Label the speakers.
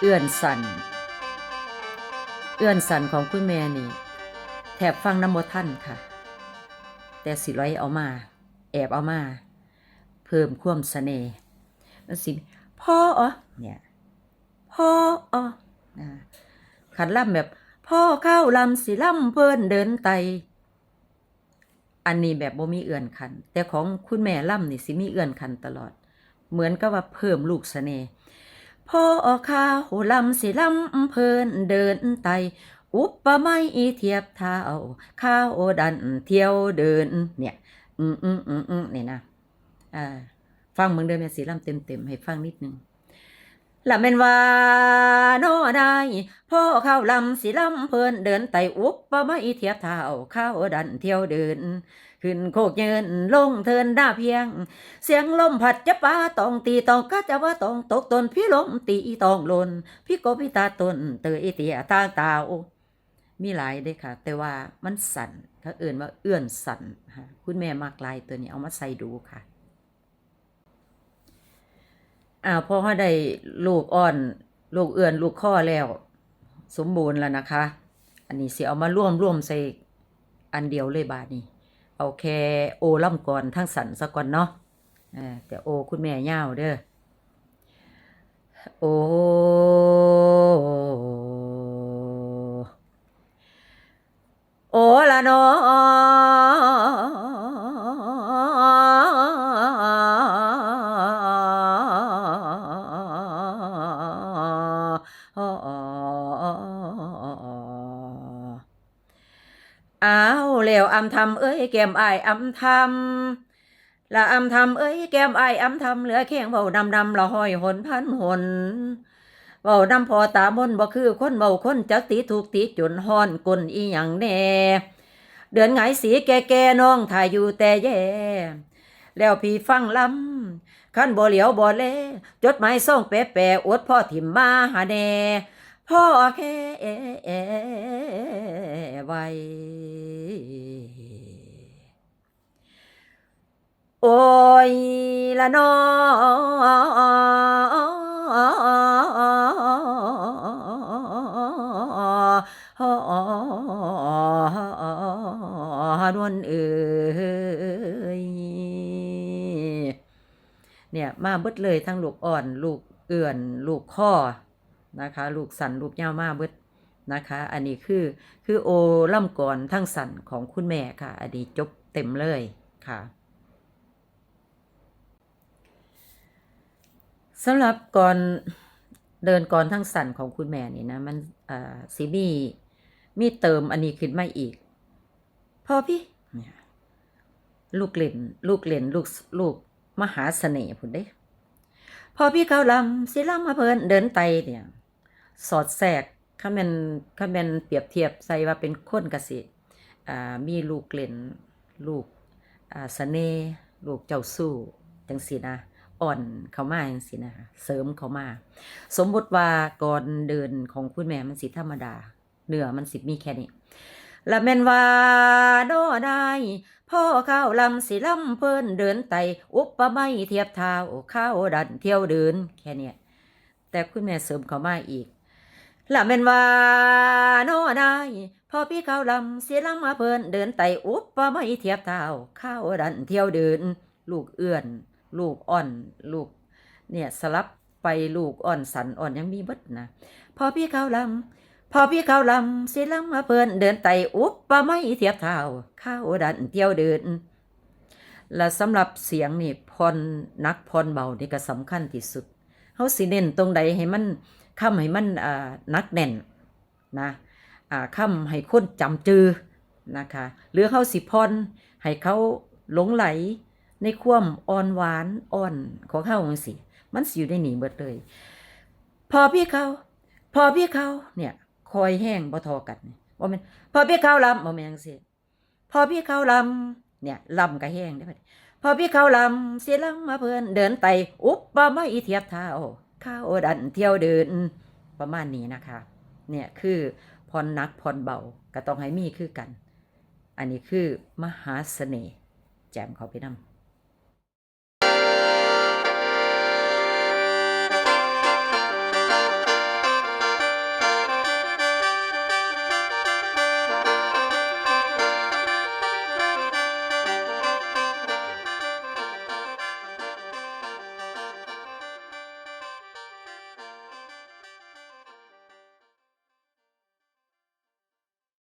Speaker 1: เอื้อนสันเอื้อนสันของคุณแม่นี่ แถบฟังน้ำบท่านค่ะ แต่สิร้อยเอามา แอบเอามา เพิ่มความเสน่ห์มันสิพ่ออ๋อเนี่ยพ่ออ๋อขันล่ำแบบ พ่อเข้าลำสิล่ำเพิ่นเดินไต อันนี้แบบบ่มีเอื่อนคัน แต่ของคุณแม่ล่ำนี่สิมีเอื่อนคันตลอด เหมือนกับว่าเพิ่มลูกเสน่ห์ พ่อข้าวลำสิลำเพินเดินไต อุปไม่เทียบเท้าข้าวดันเที่ยวเดิน เนี่ย อืมอืมอืมอืมนี่นะอ่าฟังเมืองเดิมแม่สีลำเต็มเต็มให้ฟังนิดนึงละเม็นว่าโนได้พ่อข้าวลำสิลำเพลินเดินไตอุปไม่เทียบเท้าข้าวดันเที่ยวเดิน ขึ้นโคกเยินลงเทินด้าเพียง เสียงลมพัดจะป้าตองตีตองก็จะว่าตองตกตนพี่ลมตีตองลน พี่กบพี่ตาตนเตยเตียตางตาวมีหลายเด้ค่ะ แต่ว่ามันสั่นถ้าเอื่นว่าเอื้อนสั่นค่ะคุณแม่มากลายตัวนี้เอามาใส่ดูค่ะอ้าวพอเขาได้ลูกอ่อน ลูกเอื่อนลูกข้อแล้ว สมบูรณ์แล้วนะคะ อันนี้เสิเอามาร่วมร่วมใส่อันเดียวเลยบาดนี้ เอาแค่โอล่ำก่อนทั้งสันซะก่อนเนาะแต่โอคุณแม่ย่าวเด้อโอโอละนอ อ้าวแล้วอำทำเอ้ยแก้มอายอำทำละอำทำเอ้ยแก้มอายอำทำเหลือแข้งเบาดำดำๆละห้อยหนพันหนเว้านำพอตามนบ่คือคนเว้าคนจักตีถูกตีจนฮ้อนกลอีหยังแน่เดือนไงสีแก่แก่ๆน้องถ่ายอยู่แต่แย่แล้วพี่ฟังลำขั้นบ่เหลียวบ่แลจดหมายส่งแปะแปะอวดพ่อถิ่มมาหาแน่ พ่อแค่ไว้โอ้ยละนอนวลเอ่ยเนี่ยมาเบิดเลยทั้งลูกอ่อน ลูกเอื่อน ลูกข้อ นะคะ ลูกสันลูกยามาเบิดนะคะ อันนี้คือคือโอล่ำก่อนทั้งสันของคุณแม่ค่ะ อันนี้จบเต็มเลยค่ะสำหรับก่อนเดินก่อนทั้งสันของคุณแม่นี่นะมันอ่าสีมีมีเติมอันนี้ขึ้นมาอีก พอพี่ลูกเล่นลูกเล่นลูกลูกมหาเสน่ห์พุ่นเด้ พอพี่เขาลำสิลำมาเพลินเดินไตเนี่ย สอดแทรกข้าแมนข้าแมนเปรียบเทียบใส่ว่าเป็นคนกสิอ่ามีลูกเล่นลูกอ่าเสน่ห์ลูกเจ้าสู้จังสีนะอ่อนเขามาจังสินะเสริมเขามา สมมติว่าก่อนเดินของคุณแม่มันสิธรรมดาเหนือมันสิมีแค่นี้ละแม่นว่าโดได้พ่อข้าวลำสิลำเพิ่นเดินไตอุปไม่เทียบเท้าข้าวดันเที่ยวเดินแค่เนี้ยแต่คุณแม่เสริมเขามาอีก ละแม่นว่าโนได้พ่อพี่เขาลำเสิลำมาเพิ่นเดินไตอุปไม่เทียบเท้าข้าวดันเที่ยวเดิน ลูกเอื้อน ลูกอ่อน ลูก เนี่ยสลับไปลูกอ่อนสันอ่อนยังมีเบิดนะพอพี่เขาลำพอพี่เขาลำเสิลำมาเพิ่นเดินไตอุปปะไม่เทียบเท้าข้าวดันเที่ยวเดินและสำหรับเสียงนี่พรนักพรเบานี่ก็สำคัญที่สุดเขาสิเน้นตรงใดให้มัน คำให้มันนักแน่นนะอ่าคำให้คนจำจือนะคะหรือเขาสิพรให้เขาหลงไหลในความอ่อนหวานอ่อนของเขาจังสิมันสิอยู่ในหนีเบิดเลย พอพี่เขา พอพี่เขาเนี่ยคอยแห้งบ่ทอกันว่ามันพอพี่เขาลำบ่แม่นจังซี่พอพี่เขาลำเนี่ยลำก็แห้งได้พอพี่เขาลำเสียลำมาเพิ่นเดินไตอุปปะไม่เทียบเท้า ข้าวดันเที่ยวเดินประมาณนี้นะคะ เนี่ยคือพรนักพรเบาก็ต้องให้มีคือกัน อันนี้คือมหาเสน่ห์แจมเขาไปนำ